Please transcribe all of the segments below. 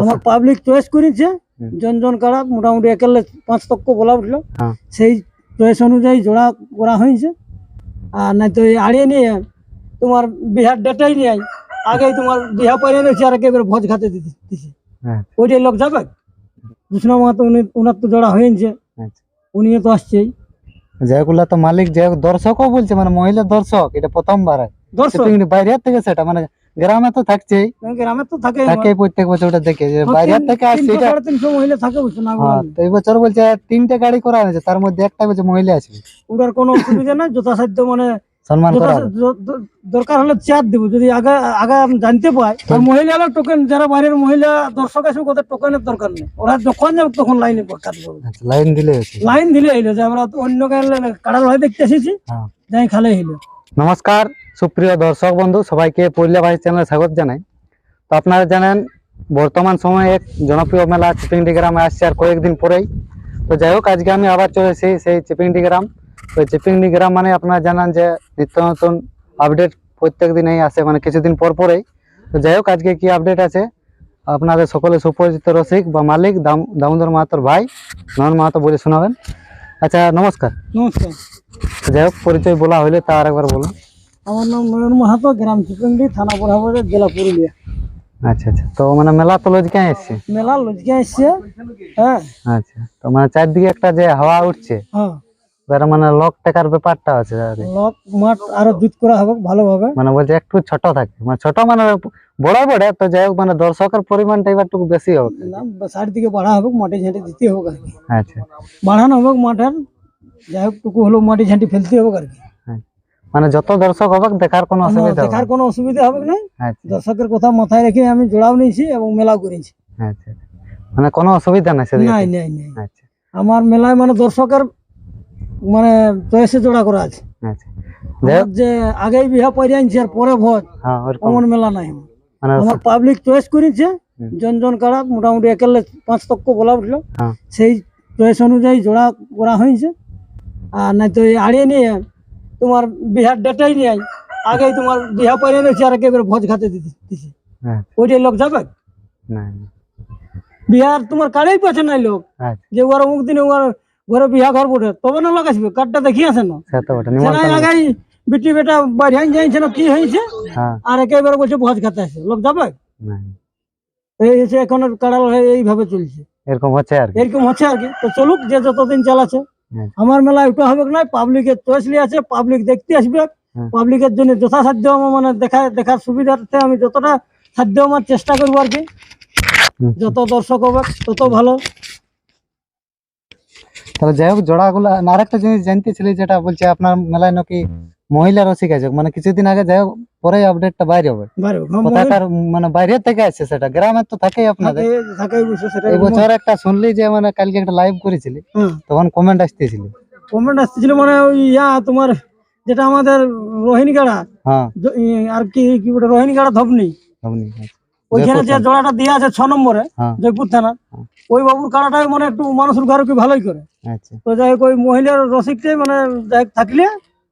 আমার public choice করেছে হুম। জন জন কাড়া মোটামুটি একেলে পাঁচ তক্ক বলা উঠল। হ্যাঁ। সেই চয়েস অনুযায়ী জোড়া করা হয়েছে। আর নাই তো আড়িয়ে নিয়ে তোমার বিহার ডেটাই নিয়ে আগেই তোমার বিহা পাইয়ে নিয়েছে আর একেবারে ভোজ খাতে দিতে দিছে। হ্যাঁ। ওইটাই লোক যাবে? কৃষ্ণ মাহাতো উনি ওনার তো জোড়া হয়েছে। আচ্ছা। উনিও তো আসছেই। যেগুলা তো মালিক যে দর্শকও বলছে মানে মহিলা দর্শক এটা প্রথমবার। দর্শক? বাইরে থেকে সেটা মানে গ্রামে তো থাকছেই। গ্রামে তো থাকে থাকে প্রত্যেক বছর ওটা দেখে যে বাইরে থেকে আসছে এটা মহিলা থাকে বুঝছ না হ্যাঁ তো এই বছর বলছে তিনটে গাড়ি করা হয়েছে তার মধ্যে একটা বলছে মহিলা আছে। ওটার কোনো অসুবিধা নাই যথাসাধ্য মানে সম্মান করা দরকার হলে চার দিব যদি আগে আগে জানতে পাই আর মহিলা টোকেন যারা বাইরের মহিলা দর্শক আছে ওদের টোকেনের দরকার নেই। ওরা যখন যাবে তখন লাইনে কাটবে আচ্ছা, লাইন দিলে লাইন দিলে হইল যে আমরা অন্য কালে কাড়া দেখতে এসেছি হ্যাঁ। যাই খালে হইল। নমস্কার। সুপ্রিয় দর্শক বন্ধু সবাইকে পুরুলিয়া ভাই চ্যানেলে স্বাগত জানাই। তো আপনারা জানেন বর্তমান সময়ে এক জনপ্রিয় মেলা চিপিংডি গ্রামে আসছে আর কয়েকদিন পরেই। তো যাই হোক আজকে আমি আবার চলে এসেছি সেই চিপিংডি গ্রাম। তো চিপিংডি গ্রাম মানে আপনারা জানান যে নিত্য নতুন আপডেট প্রত্যেক দিনেই আসে মানে কিছুদিন পর পরেই। তো যাই হোক আজকে কি আপডেট আছে? আপনাদের সকলে সুপরিচিত রসিক বা মালিক দাম দামোদর মাহাতোর ভাই নয়ন মাহাতো বলে শোনাবেন। আচ্ছা নমস্কার। নমস্কার। যাই হোক পরিচয় বলা হইলে তা আরেকবার বলুন। আমার নাম নয়ন মাহাতো গ্রাম চিপেন্ডি থানা বড়াবাজার জেলা পুরুলিয়া। আচ্ছা আচ্ছা। তো মানে মেলা তো লজকে এসছে? মেলা লজকে আসছে হ্যাঁ। আচ্ছা। তো মানে চারদিকে একটা যে হাওয়া উঠছে হ্যাঁ। এবার মানে লক টাকার ব্যাপারটা আছে আর। লক মাঠ আরও দুধ করা হবে ভালোভাবে। মানে বলছে একটু ছোট থাকে। মানে ছোট মানে বড় বড় তো যাই হোক মানে দর্শকের পরিমাণটা এবার একটু বেশি হবে না সাইড বাড়া হবে মাটি ঝাঁটি দিতে হবে আর কি। আচ্ছা। বাড়ানো হবে মাঠের যাই হোক টুকু হলো মাটি ঝাঁটি ফেলতে হবে আর কি। মানে যত দর্শক হবে দেখার কোনো অসুবিধা দেখার কোনো অসুবিধা হবে না। আচ্ছা। দর্শকের কথা মাথায় রেখে আমি জোড়াও নিয়েছি এবং মেলাও করেছি। আচ্ছা মানে কোনো অসুবিধা নাই সেদিকে? নাই নাই নাই। আচ্ছা। আমার মেলায় মানে দর্শকের মানে চয়েসে জোড়া করা আছে। আচ্ছা। যে আগেই বিহা পরে আনছি আর পরে ভোজ হ্যাঁ অমন মেলা নাই আমার। মানে পাবলিক চয়েস করেছে জন জন কারা মোটামুটি একেলে পাঁচ তক্ক বলা উঠল। হ্যাঁ। সেই চয়েস অনুযায়ী জোড়া করা হয়েছে। আর নাই তো আড়িয়ে নিয়ে তোমার বিহার ডেটাই নিয়ে আগেই তোমার বিহা পরে নিয়েছে আর একেবারে ভোজ খাতে দিতে দিছে। হ্যাঁ ওইটাই লোক যাবে? না বিহার তোমার কাড়েই পাচ্ছে নাই লোক। আচ্ছা। যে ওর অমুক দিনে ওর ঘরে বিহা ঘর বটে তবে না লোক আসবে? কার্ডটা দেখি আছে না? তো বটে নাই আগেই বেটি বেটা বাইরে যাইছে না কি হয়েছে হ্যাঁ। আর একেবারে বলছে ভোজ খাতে আসে। লোক যাবে? না এই হচ্ছে এখন কাড়া লড়াই এইভাবে চলছে। এরকম হচ্ছে আর কি। এরকম হচ্ছে আর কি। তো চলুক যে যতদিন চালাচ্ছে। আমার মেলা ওটা হবে না পাবলিকের নিয়ে আছে পাবলিক দেখতে আসবে। হ্যাঁ। পাবলিকের জন্য যথাসাধ্য আমার মানে দেখা দেখার সুবিধার্থে আমি যতটা সাধ্য আমার চেষ্টা করব আর কি। যত দর্শক হবে তত ভালো। তাহলে যাই হোক জোড়াগুলো আরেকটা জিনিস জানতেছিলি যেটা বলছে আপনার মেলায় নাকি মহিলা রসিক আছে। মানে কিছুদিন আগে যাই হোক পরে আপডেটটা বাইরে হবে। কোথাকার মানে বাইরে থেকে আসছে সেটা। গ্রামের তো থাকেই আপনাদের। থাকে থাকে সেটা এই বছর একটা শুনলি যে মানে কালকে একটা লাইভ করেছিলি। হ্যাঁ। তখন কমেন্ট আসতেছিল। কমেন্ট আসতেছিল মানে ওই ইয়া তোমার যেটা আমাদের রোহিণী গাড়া হ্যাঁ আর কি কি বলে রোহিণী গাড়া ধবনি আচ্ছা। ওইখানে যে জোড়াটা দেওয়া আছে ছ নম্বরে হ্যাঁ। জয়পুর থানা। ওই বাবুর কাড়াটাই মানে একটু মানুষের ঘরে কি ভালোই করে। আচ্ছা। তো যাই ওই মহিলার রসিকটাই মানে যাই থাকলে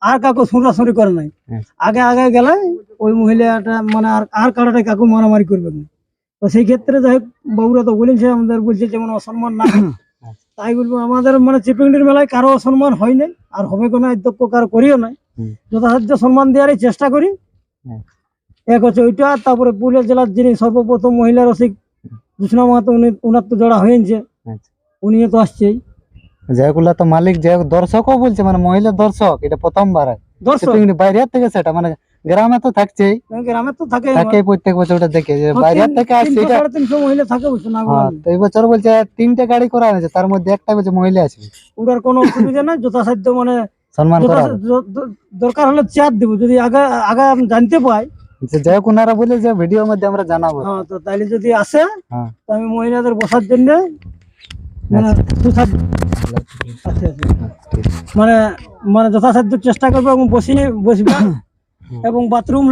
আর কাকু সুরাসুরি করে নাই। আচ্ছা। আগে আগে গেলে ওই মহিলাটা মানে আর আর কাড়াটাই কাকু মারামারি করবে না। তো সেই ক্ষেত্রে যাই হোক বাবুরা তো বলেছে আমাদের বলছে যেমন অসম্মান না তাই বলব আমাদের মানে চিপিংডির মেলায় কারও অসম্মান হয় নাই আর হবে কোনো অধ্যক্ষ কারও করিও নাই। যথাসাধ্য সম্মান দেওয়ারই চেষ্টা করি। এক হচ্ছে ওইটা তারপরে পুরুলিয়া জেলার যিনি সর্বপ্রথম মহিলা রসিক জুসনা মাহাতো উনি উনার তো জড়া হয়েছে। আচ্ছা। উনিও তো আসছেই। যেগুলা তো মালিক যে দর্শকও বলছে মানে মহিলা দর্শক এটা প্রথমবার। হয় দর্শক শিপিং বাইরে থেকে সেটা মানে গ্রামে তো থাকছেই। গ্রামে তো থাকে থাকে প্রত্যেক বছর ওটা দেখে যে বাইরে থেকে আসছে এটা সাড়ে তিনশো মহিলা থাকে বুঝছ না হ্যাঁ তো এই বছর বলছে তিনটে গাড়ি করা হয়েছে তার মধ্যে একটা বলছে মহিলা আছে। ওটার কোনো অসুবিধা নাই যথাসাধ্য মানে সম্মান করা যথা- য- দ- দরকার হলে চার দিব যদি আগে আগে আমি জানতে পাই। যে যাই হোক ওনারা বলে যে ভিডিওর মধ্যে আমরা জানাব। হ্যাঁ তো তাইলে যদি আসে হ্যাঁ। তো আমি মহিলাদের বসার জন্য মানে সুসাধ্য আচ্ছা, আচ্ছা। মানে মানে যথাসাধ্য চেষ্টা করব এবং বসিয়ে বসবে। এবং বাথরুম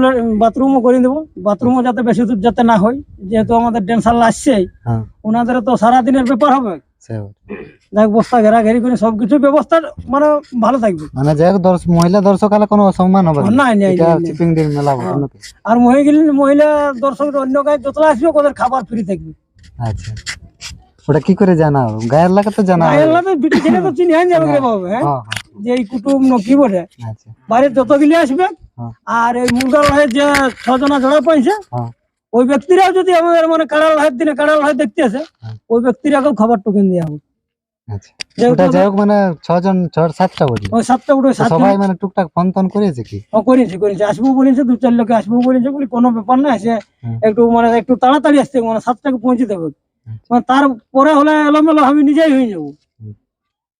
বাথরুমও করে দেবো। বাথরুমও যাতে বেশি দূর যাতে না হয়। যেহেতু আমাদের ড্যান্সার আসছেই হ্যাঁ। ওনাদের তো সারাদিনের ব্যাপার হবে। বস্তা ঘেরা ঘেরি করে সবকিছু ব্যবস্থা মানে ভালো থাকবে। মানে যাই হোক মহিলা দর্শক হলে কোনো অসম্মান হবে না। চিপিং মেলা আর মহিলা মহিলা দর্শক অন্য গায়ে যতটা আসবে ওদের খাবার ফ্রি থাকবে। আচ্ছা। ওটা কি করে জানা গায়ের লাগা তো জানা। এলাতে বিটি তো চিনি হ্যাঁ যাবে কে পাবে হ্যাঁ? হ্যাঁ যে এই কুটুম নকি বটে হ্যাঁ আচ্ছা। বাড়ির যতগুলি আসবে হ্যাঁ। আর এই মুরগা লড়াই যে ছজনা জোড়া পাইছে হ্যাঁ। ওই ব্যক্তিরাও যদি আমাদের মানে কাড়া লড়াইয়ের দিনে কাড়া লড়াই দেখতে আসে হ্যাঁ। ওই ব্যক্তিরাকেও খাবার টোকেন দেওয়া হবে। আচ্ছা। ওটা যাই হোক মানে ছজন ছ সাতটা বলি। ওই সাতটা উঠে সাত সবাই মানে টুকটাক ফোন করেছে কি? ও করেছে করেছে। আসব বলেছে দু চার লোকে আসব বলেছে বলি কোনো ব্যাপার না সে একটু মানে একটু তাড়াতাড়ি আসতে মানে সাতটাকে পৌঁছে দেবে। তারপরে হলে এলোমেলো আমি নিজেই হয়ে যাব।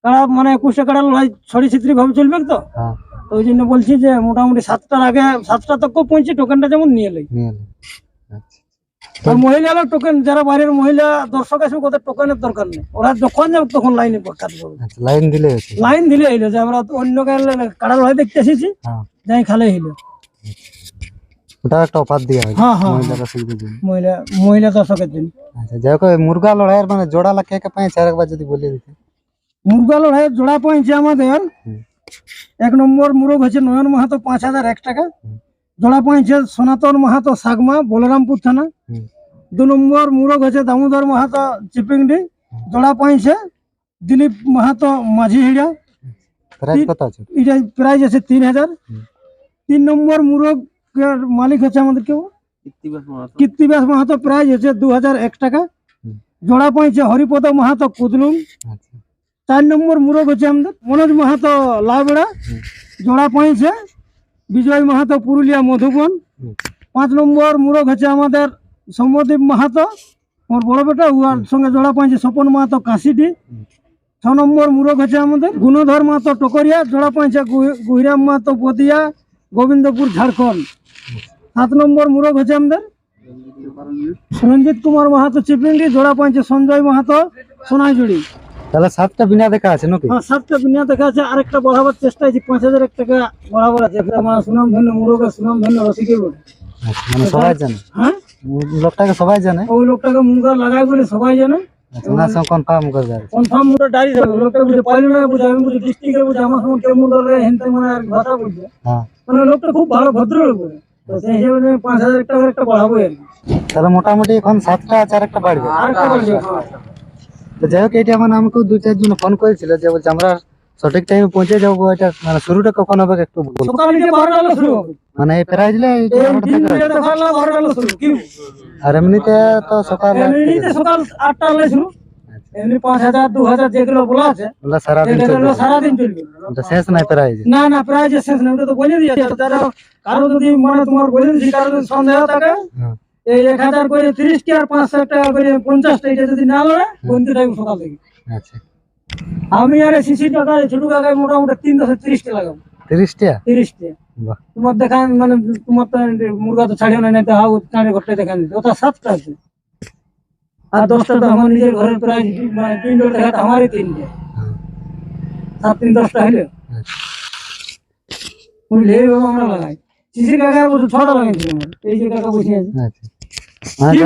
কারণ মানে একুশে কাড়া লড়াই ছড়ি ছিত্রি ভাবে চলবে তো। হ্যাঁ। তো ওই জন্য বলছি যে মোটামুটি সাতটার আগে সাতটা তক পৌঁছে টোকেনটা যেমন নিয়ে লাই এলো। আচ্ছা। আর মহিলারা টোকেন যারা বাইরের মহিলা দর্শক আসবে ওদের টোকেনের দরকার নেই। ওরা যখন যাবে তখন লাইনে কাটবে আচ্ছা লাইন দিলে লাইন দিলে হইল যে আমরা অন্য লড়াই দেখতে এসেছি। হ্যাঁ। যাই খালে হইল। ওটা একটা অফার দেওয়া হয় হ্যাঁ হ্যাঁ। মহিলারা সুবিধার জন্য। মহিলা মহিলা দর্শকের জন্য। আচ্ছা যাই হোক মুরগা লড়াইয়ের মানে জোড়া লাগে কে পাইছে আরেকবার যদি বলে দিতে। মুরগা লড়াইয়ের জোড়া পয়েছে আমাদের। এক নম্বর মুরগ হচ্ছে নয়ন মাহাতো পাঁচ হাজার এক টাকা। জোড়া পয়েছে সনাতন মাহাতো সাগমা বলরামপুর থানা। দু নম্বর মুরগ হচ্ছে দামোদর মাহাতো চিপিংডি। জোড়া পয়েছে দিলীপ মাহাতো মাঝি হিড়া প্রাইস কত আছে? এটা প্রাইস আছে তিন হাজার। তিন নম্বর মুরগ মালিক হচ্ছে আমাদের কেউ? কীর্তিবাস মাহাতো। প্রাইস হচ্ছে দু হাজার এক টাকা। জোড়া পয়েছে হরিপদ মাহাতো কুদলুম। আচ্ছা। চার নম্বর মুরগ হচ্ছে আমাদের মনোজ মাহাতো লাউবেড়া। হুম। জোড়া পয়েছে বিজয় মাহাতো পুরুলিয়া মধুবন। পাঁচ নম্বর মুরগ হচ্ছে আমাদের সৌম্যদীপ মাহাতো আমার বড় বেটা উহার সঙ্গে জোড়া পয়েছে স্বপন মাহাতো কাশিটি ছ নম্বর মুরগ হচ্ছে আমাদের গুণধর মাহাতো টকরিয়া। জোড়া পয়েছে গুহিরাম মাহাতো পতিয়া গোবিন্দপুর ঝাড়খণ্ড। সাত নম্বর মুরগ হচ্ছে আমাদের সুরঞ্জিত কুমার মাহাতো চিপিন্ডি জোড়া পয়েছে সঞ্জয় মাহাতো সোনাইজুড়ি। তাহলে সাতটা বিনা দেখা আছে নাকি? হ্যাঁ সাতটা বিনা দেখা আছে। আরেকটা বড়াবার চেষ্টা আছে পাঁচ হাজার এক টাকা বরাবর আছে। আমার সুনাম ধন্য মুরগা সুনাম ধন্য রসিকে বলে আচ্ছা মানে সবাই জানে? হ্যাঁ? লোকটাকে সবাই জানে? ওই লোকটাকে মুরগা লাগাই বলে সবাই জানে। আচ্ছা ওনার সঙ্গে কনফার্ম করে দেবে কনফার্ম মুরগা লোকটা বুঝে পাইলো না বুঝে আমি বুঝে ডিস্ট্রিক্টে বুঝে আমার সঙ্গে কেউ মুরগা হেনতে মানে বুঝছে হ্যাঁ। মানে লোকটা খুব ভালো ভদ্র লোক তো সেই হিসেবে আমি পাঁচ হাজার টাকা একটা বাড়াবো আর কি তাহলে মোটামুটি এখন সাতটা আছে আর একটা বাড়বে। আর একটা বাড়বে তো যাই হোক এটা মানে আমাকে দু চারজন ফোন করেছিল যে বলছে আমরা সঠিক টাইমে পৌঁছে যাব এটা মানে শুরুটা কখন হবে একটু বল সকালে বারোটা শুরু হবে। মানে এই প্রাইজ এই দিন যেটা দেখালাম বারোটা হলে শুরু কি আর এমনিতে তো সকালে এমনিতে সকাল আটটা হলে শুরু। এমনি পাঁচ হাজার দু হাজার যেগুলো বলা আছে সারাদিন চলবে। শেষ নাই প্রাইজ না না প্রায় যে শেষ না ওটা তো বলে দিয়েছে কারও যদি মানে তোমার বলে দিচ্ছি কারও যদি সন্দেহ থাকে হ্যাঁ। এই এক হাজার করে তিরিশটি আর পাঁচশো টাকা করে পঞ্চাশটা এটা যদি না লড়ে বন্ধু থাকবে সকাল থেকে। আচ্ছা। আমি আর শিশির টাকা ছোট কাকায় মোটামুটি তিন দশে তিরিশটা লাগাবো। তিরিশটা তিরিশটা তোমার দেখান মানে তোমার তো মুরগা তো ছাড়িও না নিতে হাও চাঁড়ে দেখান দিতে। ওটা সাতটা আছে। আর দশটা তো আমার নিজের ঘরের প্রায় মানে আমারই তিনটে। হ্যাঁ, সাত তিন দশটা হইলে। বুঝলে এইভাবে আমরা লাগাই। শিশির কাকা বলছে ছটা লাগাইছি এই যে কাকা বসে আছে। আচ্ছা।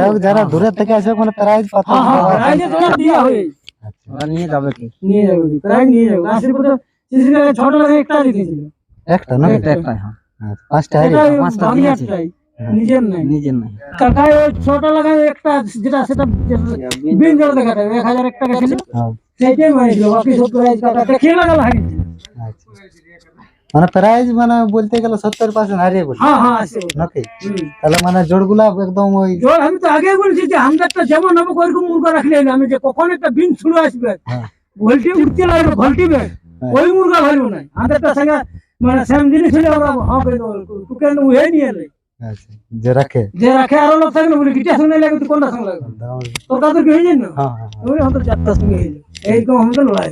হোক যারা দূরের থেকে আসবে মানে প্রাইজ পাতা হ্যাঁ হ্যাঁ দিয়া হয়ে। আচ্ছা। নিয়ে যাবে কি? নিয়ে যাবে কি? প্রায় নিয়ে যাবে। আশি বছর শিশির কাকা ছটা একটা একটা না একটা। আচ্ছা, পাঁচটা হারি এটা একটাই নিজের নাই। নিজের নাই। কাকা ওই ছটা লাগাই একটা যেটা সেটা বিন জোড় দেখা যাবে এক হাজার এক টাকা ছিল হ্যাঁ সেইটাই মারিছিল বাকি সব প্রাইজ কাকা দেখিয়ে লাগালো হারি আচ্ছা। মানে প্রাইজ মানে বলতে গেলে সত্তর পার্সেন্ট হারিয়ে বলি হ্যাঁ হ্যাঁ নাকি? তাহলে মানে জোড়গুলা একদম ওই জল আমি তো আগে বলছি যে আমদারটা যেমন হবে ওইরকম মুরগা রাখলে। আমি যে কখন একটা বিন ছুড়ে আসবে হ্যাঁ। ভোল্টি উঠতে লাগবে ভোল্টি ব্যাগ হ্যাঁ। ওই মুরগা ভালো নাই আমাদেরটা সঙ্গে মানে সেম জিনিস হলে আমরা হ্যাঁ করে দেবো উহে নিয়ে এলে? আচ্ছা যে রাখে? যে রাখে আরও লোক থাকলে বলি গিটার সঙ্গে লাগবে তুই কোনটা সঙ্গে লাগবে দাও। তোর কাছে কি হয়ে যায় না হ্যাঁ হ্যাঁ হ্যাঁ। ওই আমাদের চারটার সঙ্গে হয়ে যায় এইরকম আমাদের লড়াই।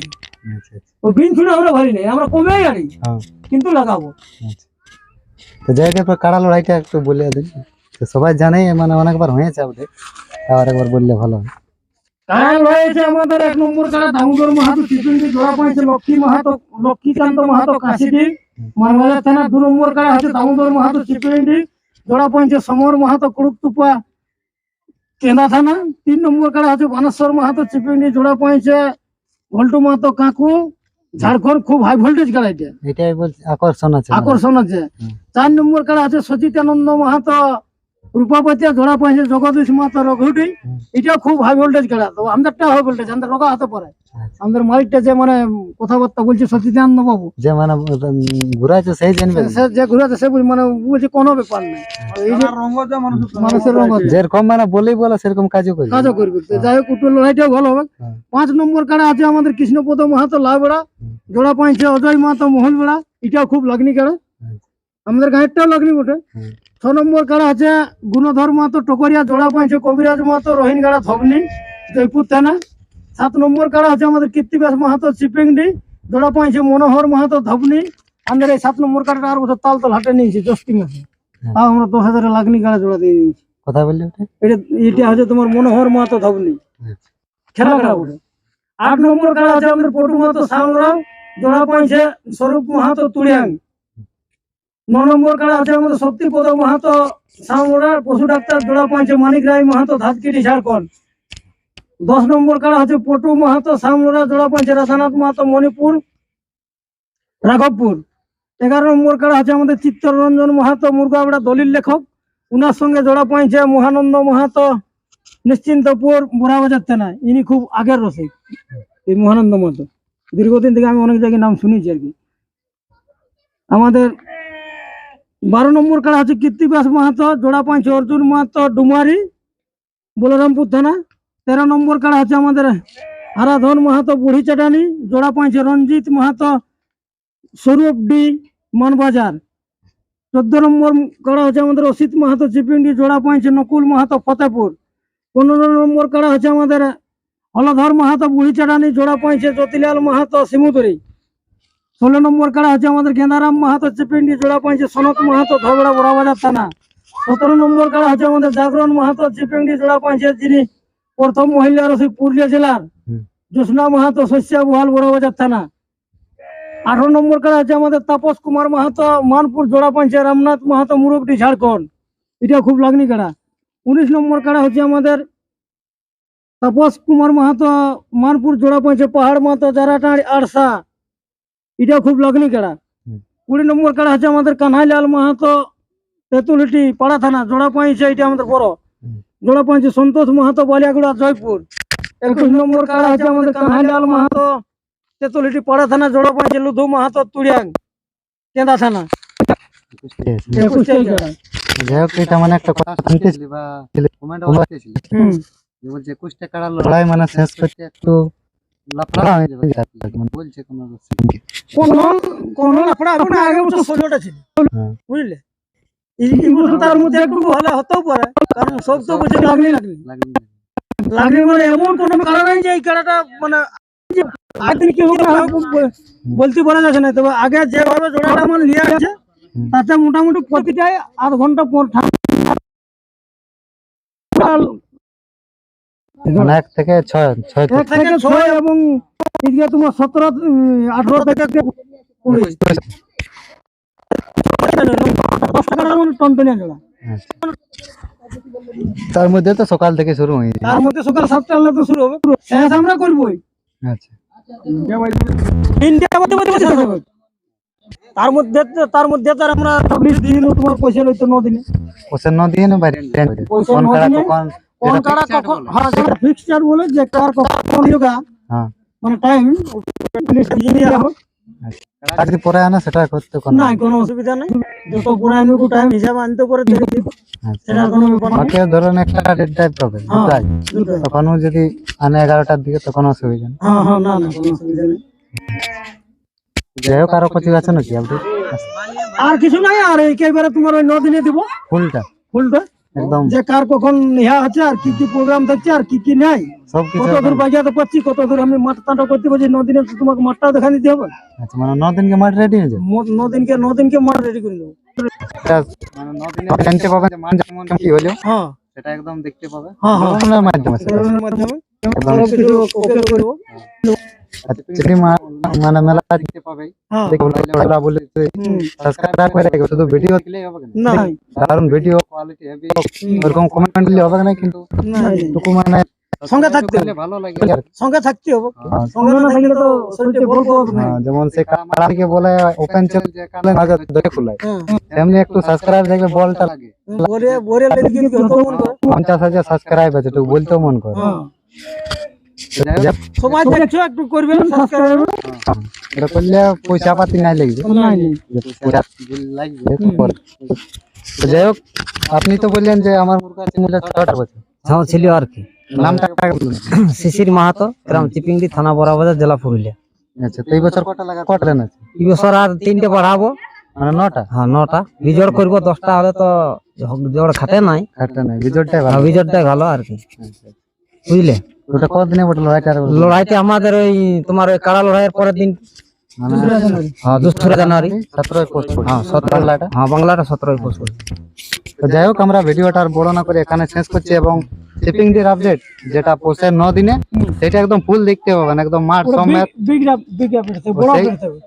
আচ্ছা আচ্ছা। ও বিন ছুড়ে আমরা ভারি নাই আমরা কমে গাড়ি হ্যাঁ। কিন্তু লাগাবো। আচ্ছা। তো যাই হোক এরপর কাড়া লড়াইটা একটু বলে দিন। তো সবাই জানে মানে অনেকবার হয়েছে আমাদের। আর একবার বললে ভালো হয়। কাল রয়েছে আমাদের? এক নম্বর কাড়া দামোদর মাহাতো চিতুন্দি জোড়া পয়েছে লক্ষ্মী মাহাতো লক্ষ্মীকান্ত মাহাতো কাশিটি মানবাজার থানা দু নম্বর কাড়া হচ্ছে দামোদর মাহাতো চিতুন্দি জোড়া পয়েছে সমর মাহাতো কুড়ুকতুপা কেন্দা থানা তিন নম্বর কাড়া হচ্ছে বানেশ্বর মাহাতো চিপুন্দি জোড়া পয়েছে ভল্টু মাহাতো কাকু ঝাড়খন্ড খুব হাই ভোল্টেজ কাড়া এটা। এটাই আকর্ষণ আছে। আকর্ষণ আছে। চার নম্বর কাড়া আছে সচিতানন্দ মাহাতো রূপাপতি জোড়া পাইছে জগদীশ মাতা রঘুটি এটা খুব হাই ভোল্টেজ খেলা তো আমাদেরটা হাই ভোল্টেজ আমাদের রোগা হতে পারে আমাদের মালিকটা যে মানে কথাবার্তা বলছে সতীদানন্দ বাবু। যে মানে ঘুরাইছে সেই জানবে সে যে ঘুরে সে মানে বলছে কোনো ব্যাপার নেই। এই যে মানুষের রঙ যেরকম মানে বলেই বলে সেরকম কাজও করে কাজও করবে। যাই হোক উত্তর লড়াইটাও ভালো হবে। পাঁচ নম্বর কাড়া আছে আমাদের কৃষ্ণপদ মাহাতো লাভবেড়া জোড়া পাইছে অজয় মাহাতো মহলবেড়া এটাও খুব লাগনি কাড়া আমাদের গাঁয়েরটাও লাগনি বটে। ছ নম্বর কাড়া আছে গুণধর মাহাতো টকরিয়া জোড়া পাইছে কবিরাজ মাহাতো রহিন গাড়া ধবনি জয়পুর থানা। সাত নম্বর কাড়া আছে আমাদের কীর্তিবাস মাহাতো চিপিংডি জোড়া পাইছে মনোহর মাহাতো ধবনি আমাদের এই সাত নম্বর কাড়াটা আর বছর তাল তাল হাটে নিয়েছি দশটি মাসে। তাও আমরা দশ হাজারের লাগনি কাড়া জোড়া দিয়ে দিয়েছি। কথা বললি ওটা? এটা এটা হচ্ছে তোমার মনোহর মাহাতো ধবনি খেলা কাড়া বলে আট নম্বর কাড়া আছে আমাদের পটু মাহাতো সামরাও জোড়া পাইছে স্বরূপ মাহাতো তুলিয়াং। নম্বর আছে আমাদের মাহাতো পশু ডাক্তার জোড়া মানিক রায় মাহাতো দশ নম্বর পটু মাহাতো জোড়া রাধানাথ মাহাতো মণিপুর, রাঘবপুর। এগারো নম্বর কাড়া আছে আমাদের চিত্তরঞ্জন মাহাতো মুরগাবড়া দলিল লেখক। উনার সঙ্গে জোড়া পাইছে মহানন্দ মাহাতো নিশ্চিন্তপুর বুড়াবাজার থানা। ইনি খুব আগের রসিক, এই মহানন্দ মতো দীর্ঘদিন থেকে আমি অনেক জায়গায় নাম শুনেছি আর কি। আমাদের বারো নম্বর কাড়া হচ্ছে কীর্তিবাস মাহাতো জোড়া পাঁচ অর্জুন মাহাতো, ডুমারি, বলরামপুর থানা। তেরো নম্বর কাড়া হচ্ছে আমাদের আরাধন মাহাতো, বুড়ি চাটানি জোড়া পাঁচ রঞ্জিত মাহাতো, স্বরূপ ডি, মানবাজার। চোদ্দ নম্বর কাড়া হচ্ছে আমাদের অসিত মাহাতো, চিপিন্ডি জোড়া পাঁচ নকুল মাহাতো, ফতেপুর। পনেরো নম্বর কাড়া হচ্ছে আমাদের হলধর মাহাতো, বুড়ি চাটানি জোড়া পাইছে জ্যোতিলাল মাহাতো শিমুদুরি ষোলো নম্বর কাড়া হচ্ছে আমাদের গেঁদারাম মাহাতো চিপিন্ডি জোড়া পাইছে সনত মাহাতো ধবড়া বড়াবাজার থানা। সতেরো নম্বর কাড়া হচ্ছে আমাদের জাগরণ মাহাতো চিপিন্ডি জোড়া পাইছে যিনি প্রথম মহিলা রসিক পুরুলিয়া জেলার। জ্যোৎস্না মাহাতো শস্যা বহাল বড়াবাজার থানা। আঠারো নম্বর কাড়া হচ্ছে আমাদের তাপস কুমার মাহাতো মানপুর জোড়া পাইছে রামনাথ মাহাতো মুরগটি ঝাড়খণ্ড। এটা খুব লাগনি কাড়া। উনিশ নম্বর কাড়া হচ্ছে আমাদের তাপস কুমার মাহাতো মানপুর জোড়া পৌঁছে পাহাড় মাহাতো জারাটাঁড় আড়সা। এটা খুব লগ্নি কাড়া। কুড়ি নম্বর কাড়া হচ্ছে আমাদের কানহাইলাল মাহাতো তেঁতুলিটি পাড়া থানা জোড়া পাইছে এটা আমাদের বড়। জোড়া পাইছে সন্তোষ মাহাতো বালিয়াগুড়া জয়পুর। একুশ নম্বর কাড়া হচ্ছে আমাদের কানহাইলাল মাহাতো তেঁতুলিটি পাড়া থানা জোড়া পাইছে লুধু মাহাতো তুড়িয়াং কেন্দা থানা। একুশটাই কাড়া যাই হোক এটা মানে একটা কথা শুনতেছিলি বা কমেন্ট আসতেছিল যে বলছে একুশ টাকার লড়াই মানে শেষ করতে একটু লাফড়া হয়ে যাবে মানে বলছে কোনো কোন কোন লাফড়া এখন আগে বছর ষোলোটা ছিল। বুঝলে? তার মধ্যে একটু ভালো হতেও পারে কারণ সব তো বলছে লাগনি লাগনি লাগনি মানে এমন কোনো কারণ নেই যে এই খেলাটা মানে যে একদিন কি হবে না হবে ব- বলতে পারা যাচ্ছে না। তবে আগে যেভাবে জোড়াটা আমার নিয়ে আছে তাতে মোটামুটি প্রতিটাই আধ ঘণ্টা পর ঠান্ডা মানে এক থেকে ছয় ছয় এক থেকে ছয় এবং এদিকে তোমার সতেরো আঠারো থেকে কুড়ি দশ টাকার টনটনিয়া জোড়া তার মধ্যে তো সকাল থেকে শুরু হয়ে। যায় তার মধ্যে সকাল সাতটা হলে তো শুরু হবে। শেষ আমরা করবোই। আচ্ছা। তার মধ্যে তার মধ্যে তো আর আমরা দিন তোমার পয়সা লইতো ন দিনে ওসে ন দিয়ে না বাইরে পয়সা কোন কারা কখন হ্যাঁ যেটা ফিক্সচার বলে যে কার কখন যোগা হ্যাঁ। মানে টাইম কাজ যদি পরে আনা সেটা করতে কোনো না কোনো অসুবিধা নেই। যত পুরানো টাইম হিসাব আনতে পারে দেখি আচ্ছা। সেটা কোনো ব্যাপার নেই। ওকে ধরুন একটা ডেট টাইপ পাবে হ্যাঁ। তখনও যদি আনে এগারোটার দিকে তখন অসুবিধা নেই। হ্যাঁ হ্যাঁ না না কোনো অসুবিধা নেই। যাই হোক আরও কিছু আছে নাকি? আপনি আর কিছু নাই আর একেবারে তোমার ওই ন দিনে দিব। ফুলটা? ফুলটা? একদম। যে কার কখন ইহা আছে আর কি কি প্রোগ্রাম থাকছে আর কি কি নাই? সব কত দূর বাজাতে পারছি কত দূর আমি মাঠ টাটা করতে পারছি নদিনে তোমাকে মাঠটাও দেখা দিতে হবে। আচ্ছা মানে ন দিনকে মাঠ রেডি হয়ে যাবে? নদিনকে নদিনকে মাঠ রেডি করে দেবো। মানে ন জানতে পাবেন যে কেমন কি হলো? হ্যাঁ। সেটা একদম দেখতে পাবে। হ্যাঁ, হ্যাঁ। মাধ্যমে মাধ্যমে। একদম আরও কিছু ওকে করব আর যদি মা- মানে মেলা দেখতে পাবে হ্যাঁ দেখো ওরা বলে হুম। সাবস্ক্রাইব করে রাখবে শুধু ভিডিও দিলেই হবে না নাই দারুণ ভিডিও কোয়ালিটি হেভি ওরকম কমেন্ট দিলে হবে না কিন্তু নাই টুকু মানে সঙ্গে থাকতে হবে ভালো লাগে সঙ্গে থাকতে হবে হ্যাঁ, সঙ্গে না থাকলে তো শরীরটা বল পাবে না হ্যাঁ, যেমন সে কাড়াকে বলে ওপেন চ্যালেঞ্জ ধরে খুলায় হ্যাঁ। তেমনি একটু সাবস্ক্রাইব দেখলে বলটা লাগে ওরে ওরে লেগে কিন্তু হতো মন করে পঞ্চাশ হাজার সাবস্ক্রাইব আছে একটু বলতেও মন করে হ্যাঁ। সবাই দেখছ একটু করবে এটা করলে পয়সা পাতি নাই লাগবে। যাই হোক আপনি তো বললেন যে আমার মুরগা চিনুটা ছটা বছর হ্যাঁ ছিল আর কি। নামটা শিশির মাহাতো গ্রাম চিপিংদি থানা বড়াবাজার জেলা পুরুলিয়া। আচ্ছা তো এই বছর কটা লাগা কটা রান আছে? এই বছর আর তিনটে বাড়াবো। মানে নটা? হ্যাঁ নটা। বিজোড় করব দশটা হলে তো জোড় খাতে নাই। একটা নাই বিজয়টাই ভালো। হ্যাঁ, বিজোড়টাই ভালো আর কি। আচ্ছা। বুঝলে? ওটা কতদিনে বটল লড়াইটা। লড়াইতে আমাদের ওই তোমার ওই কাড়া লড়াইয়ের পরের দিন মানে হ্যাঁ দোসরা জানুয়ারি। সতেরোই পোস্ট হ্যাঁ সতেরো বাংলাটা? হ্যাঁ বাংলাটা সতেরোই পোস্ট। তো যাই হোক আমরা ভিডিওটা আর বড় না করে এখানে শেষ করছি এবং শিপিং ডির আপডেট যেটা পোষের ন দিনে সেটা একদম ফুল দেখতে পাবেন একদম মাঠ সমেত।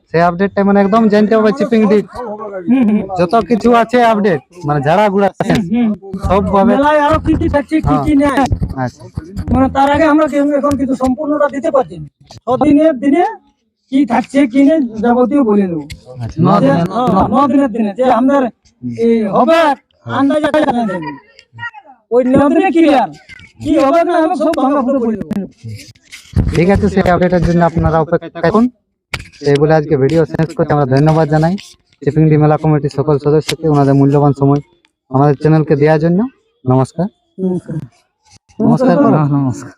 সেই- আপডেটটা মানে একদম জানতে হবে শিপিং হুম। যত কিছু আছে আপডেট মানে ঝাড়া গুড়া সব ভাবে আরও কি কি থাকছে কি কি নেই? আচ্ছা মানে তার আগে আমরা এখন কিন্তু সম্পূর্ণটা দিতে পারছি না। ছদিনের দিনে কি থাকছে কি নেই যাবতীয় বলে দেবো। আচ্ছা ন দিনে হ্যাঁ, দিনের দিনে যে আমাদের হবে আন্দাজ জানা যাবে ওই ন দিনে ক্লিয়ার কি হবে না হবে সব ভাঙা ফুটে বলে দেবো ঠিক আছে সেই আপডেটের জন্য আপনারা অপেক্ষা থাকুন। এই বলে আজকে ভিডিও শেষ করতে আমরা ধন্যবাদ জানাই শিপিং ডি মেলা কমিটির সকল সদস্যকে ওনাদের মূল্যবান সময় আমাদের চ্যানেলকে দেওয়ার জন্য। নমস্কার। নমস্কার। নমস্কার করো। হ্যাঁ, নমস্কার।